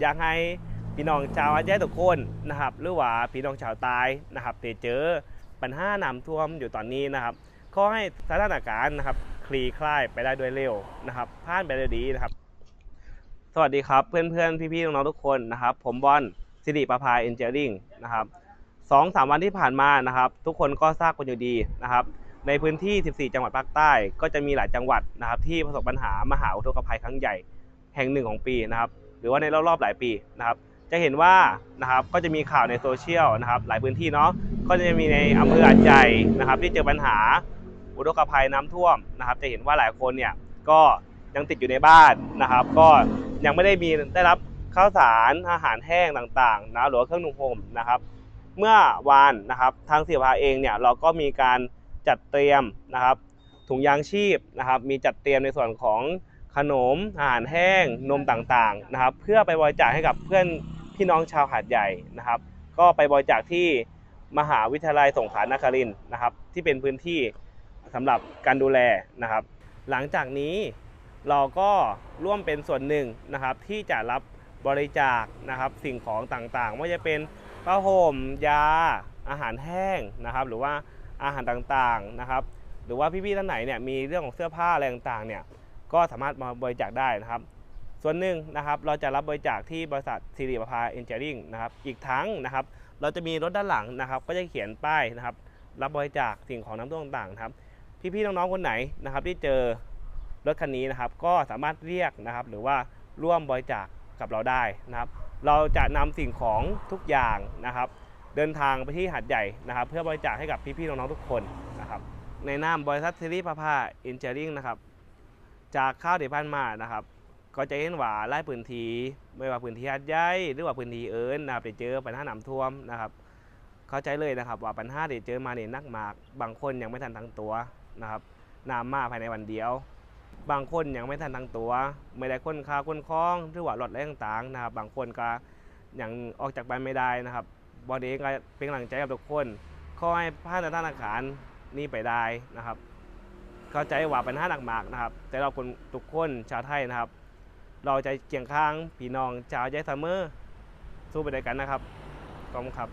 อยากให้พี่น้องชาวอาเซียนทุกคนนะครับ หรือว่าพี่น้องชาวใต้นะครับที่เจอปัญหาน้ำท่วมอยู่ตอนนี้นะครับขอให้สถานการณ์นะครับคลี่คลายไปได้โดยเร็วนะครับผ่านไปได้ดีนะครับ สวัสดีครับเพื่อนๆพี่ๆน้องๆทุกคนนะครับ ผมบอลสิริประภาเอ็นเจอริงนะครับสองสามวันที่ผ่านมานะครับ ทุกคนก็ทราบกันอยู่ดีนะครับ ในพื้นที่ 14 จังหวัดภาคใต้ ก็จะมีหลายจังหวัดนะครับ ที่ประสบปัญหามหาอุทกภัยครั้งใหญ่แห่งหนึ่งของปีนะครับ รือว่าในรอบๆหลายปีนะครับ จะเห็นว่านะครับก็จะมีข่าวในโซเชียลนะครับ หลายพื้นที่เนาะก็จะมีในอำเภออาจใหญ่นะครับ ที่เจอปัญหาอุทกภัยน้ำท่วมนะครับ จะเห็นว่าหลายคนเนี่ยก็ยังติดอยู่ในบ้านนะครับ ก็ยังไม่ได้มีได้รับข้าวสารอาหารแห้งต่างๆนะหรือว่าเครื่องนุ่งห่มนะครับ เมื่อวานนะครับทางเสียพาเองเนี่ยเราก็มีการจัดเตรียมนะครับ ถุงยางชีพนะครับ มีจัดเตรียมในส่วนของ ขนมอาหารแห้งนมต่างๆนะครับ เพื่อไปบริจาคให้กับเพื่อนพี่น้องชาวหาดใหญ่นะครับ ก็ไปบริจาคที่มหาวิทยาลัยสงขลานครินทร์นะครับ ที่เป็นพื้นที่สำหรับการดูแลนะครับ หลังจากนี้เราก็ร่วมเป็นส่วนหนึ่งนะครับ ที่จะรับบริจาคนะครับสิ่งของต่างๆไม่ว่าจะเป็นผ้าห่มยา อาหารแห้งนะครับ หรือว่าอาหารต่างๆนะครับ หรือว่าพี่ๆท่านไหนเนี่ยมีเรื่องของเสื้อผ้าอะไรต่างๆเนี่ย ก็สามารถมาบริจาคได้นะครับ ส่วนหนึ่งนะครับเราจะรับบริจาคที่บริษัทสิริประภาเอนจิเนียริงนะครับอีกทั้งนะครับเราจะมีรถด้านหลังนะครับ ก็จะเขียนป้ายนะครับ รับบริจาคสิ่งของน้ำท่วมต่างๆครับพี่ๆน้องๆคนไหนนะครับ ที่เจอรถคันนี้นะครับ ก็สามารถเรียกนะครับ หรือว่าร่วมบริจาคกับเราได้นะครับ เราจะนำสิ่งของทุกอย่างนะครับ เดินทางไปที่หาดใหญ่นะครับ เพื่อบริจาคให้กับพี่ๆน้องๆทุกคนนะครับ ในนามบริษัทซีรีส์พาพาอินเจอริงนะครับ จากข้าวเดพันมานะครับ ก็จะเห็นว่าไล่พื้นที่ไม่ว่าพื้นที่หาดใหญ่หรือว่าพื้นที่เอิญนะครับไปเจอปัญหาน้ำท่วมนะครับ เข้าใจเลยนะครับ ว่าปัญหาที่เจอมาเนี่ยนักมาก บางคนยังไม่ทันทั้งตัวนะครับน้ำมาภายในวันเดียว บางคนยังไม่ทันทั้งตัว ไม่ได้ค้นคาค้นคล้องหรือว่าหลอดอะไรต่างๆนะครับ บางคนก็ยังออกจากบ้านไม่ได้นะครับบอดี้ก็เป็นกำลังใจกับทุกคนขอให้ผ่านสถานการณ์นี้ไปได้นะครับ เข้าใจว่าปัญหาหนักมากนะครับ แต่เราคนทุกคนชาวไทยนะครับ เราจะเกี่ยงข้างพี่น้องชาวใจเสมอสู้ไปด้วยกันนะครับขอบคุณครับ